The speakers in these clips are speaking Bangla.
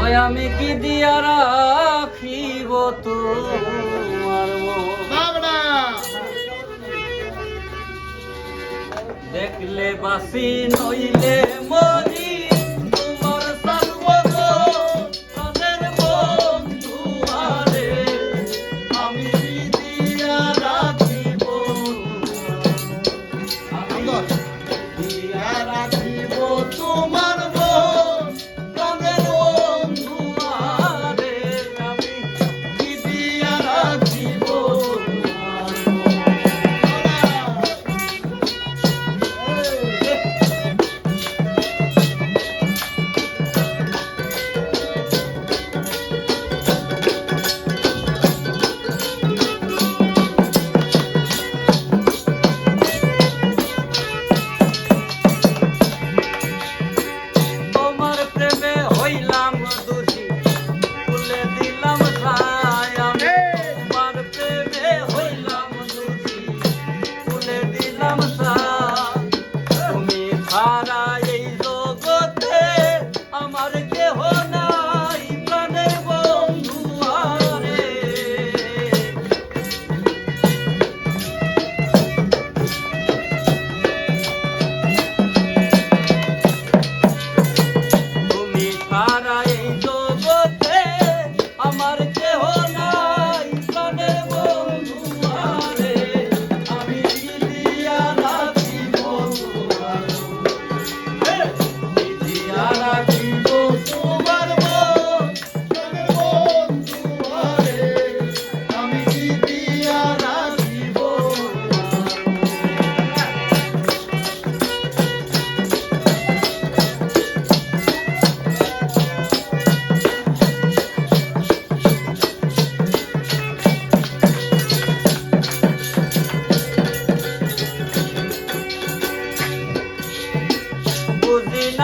ওই আমি কি দিয়া রাখিব তোমার দেখলে বাসি নইলে মন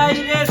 বাইরে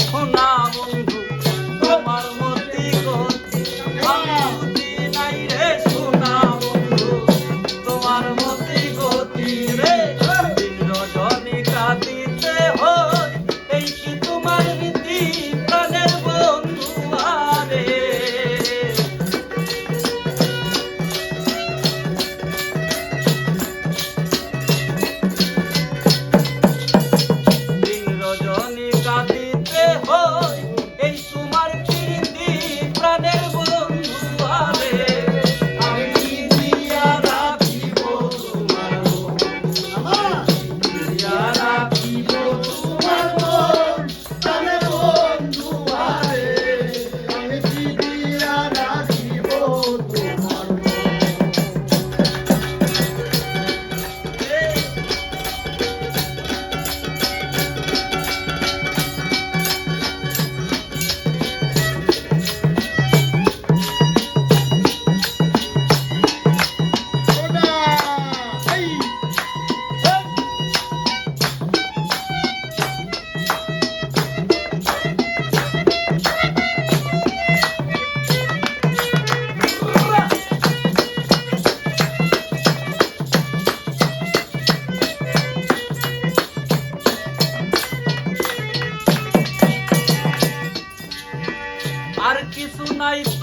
mais.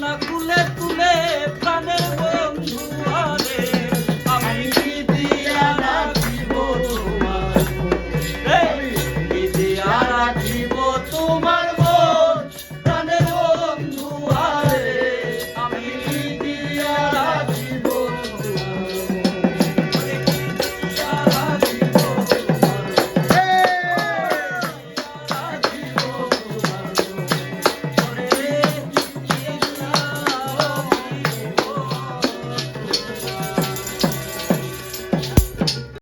না